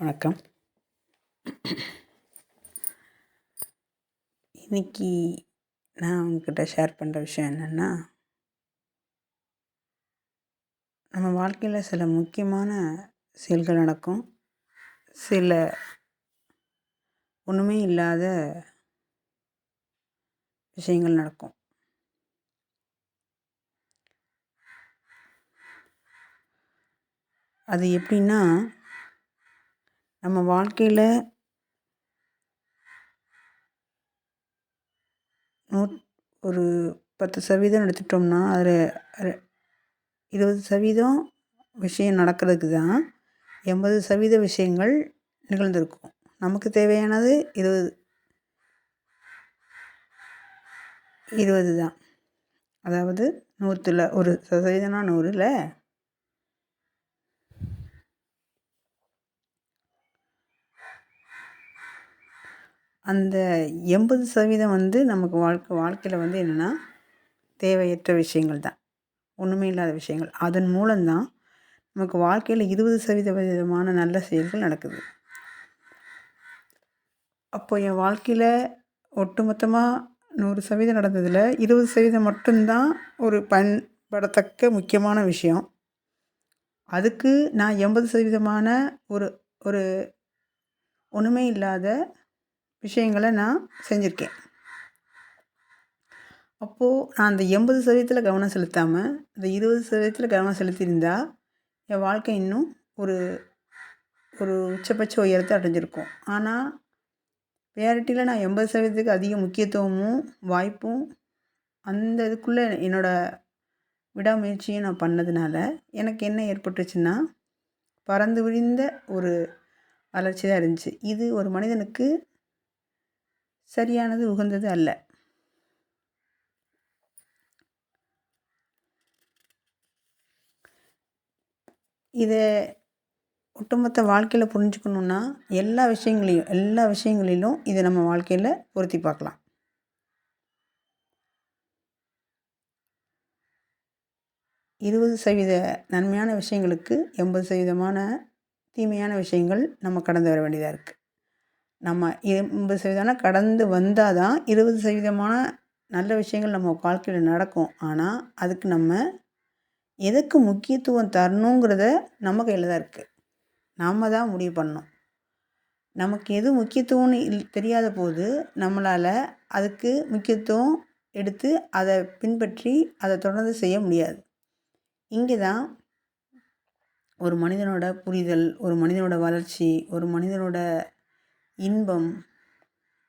வணக்கம். இன்னைக்கு நான் உங்ககிட்ட ஷேர் பண்ணுற விஷயம் என்னென்னா நம்ம வாழ்க்கையில் சில முக்கியமான செயல்கள் நடக்கும். சில ஒன்றுமே இல்லாத விஷயங்கள் நடக்கும். அது எப்படின்னா நம்ம வாழ்க்கையில் நூ ஒரு பத்து சதவீதம் எடுத்துட்டோம்னா அதில் இருபது சதவீதம் விஷயம் நடக்கிறதுக்கு தான் எண்பது சதவீத விஷயங்கள் நிகழ்ந்திருக்கும். நமக்கு தேவையானது இருபது இருபது தான். அதாவது நூற்றில் ஒரு சதவீதம்னா நூறில் அந்த எண்பது சதவீதம் வந்து நமக்கு வாழ்க்கை வாழ்க்கையில் வந்து என்னென்னா தேவையற்ற விஷயங்கள் தான். ஒன்றுமே இல்லாத விஷயங்கள். அதன் மூலம்தான் நமக்கு வாழ்க்கையில் இருபது சதவீத விதமான நல்ல செயல்கள் நடக்குது. அப்போ என் வாழ்க்கையில் ஒட்டுமொத்தமாக நூறு சதவீதம் நடந்ததில் இருபது சதவீதம் மட்டும்தான் ஒரு பயன்படத்தக்க முக்கியமான விஷயம். அதுக்கு நான் எண்பது சதவீதமான ஒரு ஒரு ஒன்றுமே இல்லாத விஷயங்களை நான் செஞ்சுருக்கேன். அப்போது நான் அந்த எண்பது சதவீதத்தில் கவனம் செலுத்தாமல் அந்த இருபது சதவீதத்தில் கவனம் செலுத்தியிருந்தால் என் வாழ்க்கை இன்னும் ஒரு ஒரு உச்சபட்ச உயரத்தை அடைஞ்சிருக்கும். ஆனால் ப்ரையாரிட்டியில் நான் எண்பது சதவீதத்துக்கு அதிக முக்கியத்துவமும் வாய்ப்பும் அந்த இதுக்குள்ளே என்னோடய விடாமுயற்சியும் நான் பண்ணதுனால எனக்கு என்ன ஏற்பட்டுச்சுன்னா பறந்து விரிந்த ஒரு வளர்ச்சி தான் இருந்துச்சு. இது ஒரு மனிதனுக்கு சரியானது உகந்தது அல்ல. இதை ஒட்டுமொத்த வாழ்க்கையில் புரிஞ்சுக்கணுன்னா எல்லா விஷயங்களையும் எல்லா விஷயங்களிலும் இதை நம்ம வாழ்க்கையில் பொருத்தி பார்க்கலாம். இருபது சதவீத நன்மையான விஷயங்களுக்கு எண்பது சதவீதமான தீமையான விஷயங்கள் நம்ம கடந்து வர வேண்டியதாக இருக்குது நம்ம எண்பது சதவீதம் கடந்து வந்தால் தான் இருபது சதவீதமான நல்ல விஷயங்கள் நம்ம வாழ்க்கையில் நடக்கும். ஆனால் அதுக்கு நம்ம எதுக்கு முக்கியத்துவம் தரணுங்கிறத நம்ம கையில் தான் இருக்குது நாம் தான் முடிவு பண்ணணும். நமக்கு எது முக்கியத்துவம்னு இல் தெரியாத போது நம்மளால் அதுக்கு முக்கியத்துவம் எடுத்து அதை பின்பற்றி அதை தொடர்ந்து செய்ய முடியாது. இங்கே தான் ஒரு மனிதனோட புரிதல் ஒரு மனிதனோட வளர்ச்சி ஒரு மனிதனோட இன்பம்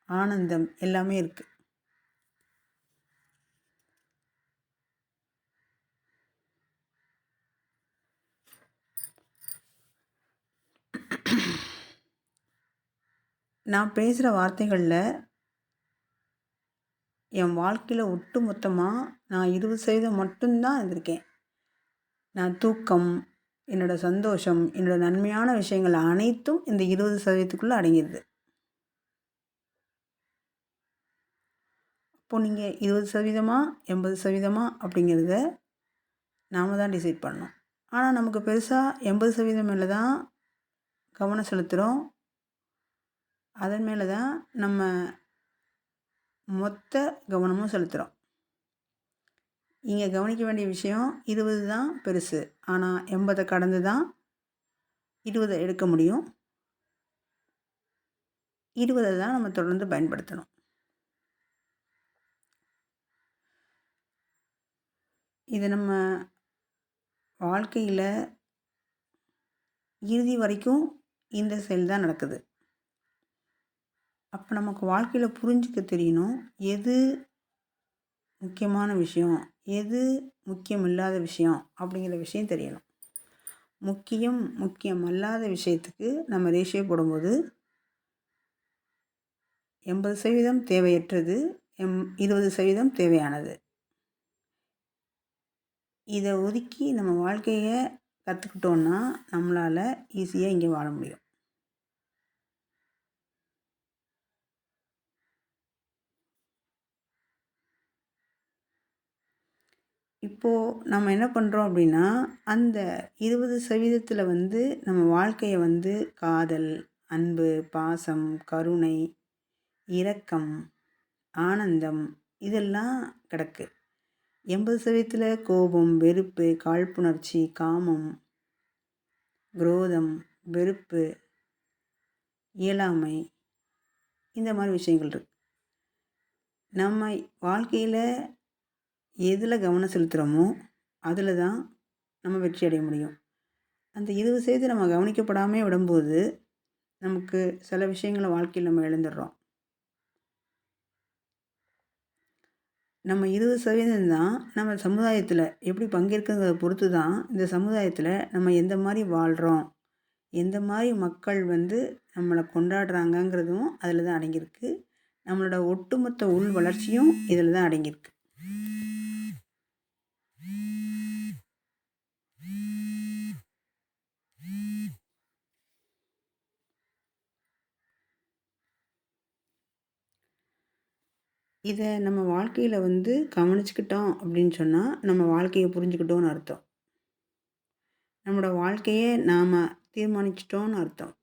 ஆனந்தம் எல்லாமே இருக்குது நான் பேசுகிற வார்த்தைகளில் என் வாழ்க்கையில் ஒட்டு மொத்தமாக நான் இருபது சதவீதம் மட்டும்தான் இருந்திருக்கேன். நான் தூக்கம் என்னோடய சந்தோஷம் என்னோடய நன்மையான விஷயங்கள் அனைத்தும் இந்த இருபது சதவீதத்துக்குள்ளே அடங்கிடுது இப்போது நீங்கள் இருபது சதவீதமா எண்பது சதவீதமா அப்படிங்கிறத நாம் தான் டிசைட் பண்ணோம் ஆனால் நமக்கு பெருசாக எண்பது சதவீதம் மேலே தான் கவனம் செலுத்துகிறோம் அதன் மேலே தான் நம்ம மொத்த கவனமும் செலுத்துகிறோம் இங்கே கவனிக்க வேண்டிய விஷயம் இருபது தான் பெருசு. ஆனால் எண்பதை கடந்து தான் இருபதை எடுக்க முடியும். இருபதை தான் நம்ம தொடர்ந்து பயன்படுத்தணும். இது நம்ம வாழ்க்கையில் இறுதி வரைக்கும் இந்த செயல் தான் நடக்குது. அப்போ நமக்கு வாழ்க்கையில் புரிஞ்சிக்க தெரியணும். எது முக்கியமான விஷயம்? எது முக்கியம் இல்லாத விஷயம்? அப்படிங்கிற விஷயம் தெரியணும். முக்கியம் முக்கியம் அல்லாத விஷயத்துக்கு நம்ம ரேஷியோ போடும்போது எண்பது சதவீதம் தேவையற்றது எம் இருபது சதவீதம் தேவையானது. இதை ஒதுக்கி நம்ம வாழ்க்கையை கற்றுக்கிட்டோன்னா நம்மளால் ஈஸியாக இங்கே வாழ முடியும். இப்போது நம்ம என்ன பண்ணுறோம் அப்படின்னா அந்த இருபது சதவீதத்தில் வந்து நம்ம வாழ்க்கையை வந்து காதல் அன்பு பாசம் கருணை இரக்கம் ஆனந்தம் இதெல்லாம் கிடக்கு. எண்பது சதவீதத்தில் கோபம் வெறுப்பு காழ்ப்புணர்ச்சி காமம் குரோதம் வெறுப்பு இயலாமை இந்த மாதிரி விஷயங்கள் இருக்கு. நம்ம வாழ்க்கையில் எதில் கவனம் செலுத்துகிறோமோ அதில் தான் நம்ம வெற்றி அடைய முடியும். அந்த இருபது சதவீதம் நம்ம கவனிக்கப்படாமல் விடும்போது நமக்கு சில விஷயங்களை வாழ்க்கையில் நம்ம இழந்துடுறோம். நம்ம இருபது சதவீதம் தான் நம்ம சமுதாயத்தில் எப்படி பங்கேற்கிறத பொறுத்து தான் இந்த சமுதாயத்தில் நம்ம எந்த மாதிரி வாழ்கிறோம் எந்த மாதிரி மக்கள் வந்து நம்மளை கொண்டாடுறாங்கங்கிறதும் அதில் தான் அடங்கியிருக்கு. நம்மளோட ஒட்டுமொத்த உள் வளர்ச்சியும் இதில் தான் அடங்கியிருக்கு. இதை நம்ம வாழ்க்கையில் வந்து கவனிச்சுக்கிட்டோம் அப்படின்னு சொன்னால் நம்ம வாழ்க்கையை புரிஞ்சுக்கிட்டோன்னு அர்த்தம். நம்மளோட வாழ்க்கையை நாம் தீர்மானிச்சிட்டோம்னு அர்த்தம்.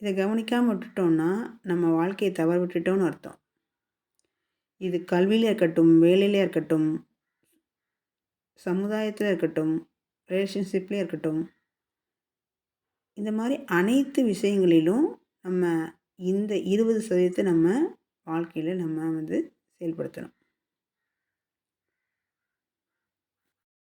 இதை கவனிக்காமல் விட்டுட்டோம்னா நம்ம வாழ்க்கையை தவற விட்டுட்டோன்னு அர்த்தம். இது கல்வியில் இருக்கட்டும் வேலையிலே இருக்கட்டும் சமுதாயத்தில் இருக்கட்டும் ரிலேஷன்ஷிப்லேயே இருக்கட்டும் இந்த மாதிரி அனைத்து விஷயங்களிலும் நம்ம இந்த இருபது சதவீதத்தை நம்ம வாழ்க்கையில் நம்ம வந்து செயல்படுத்தணும்.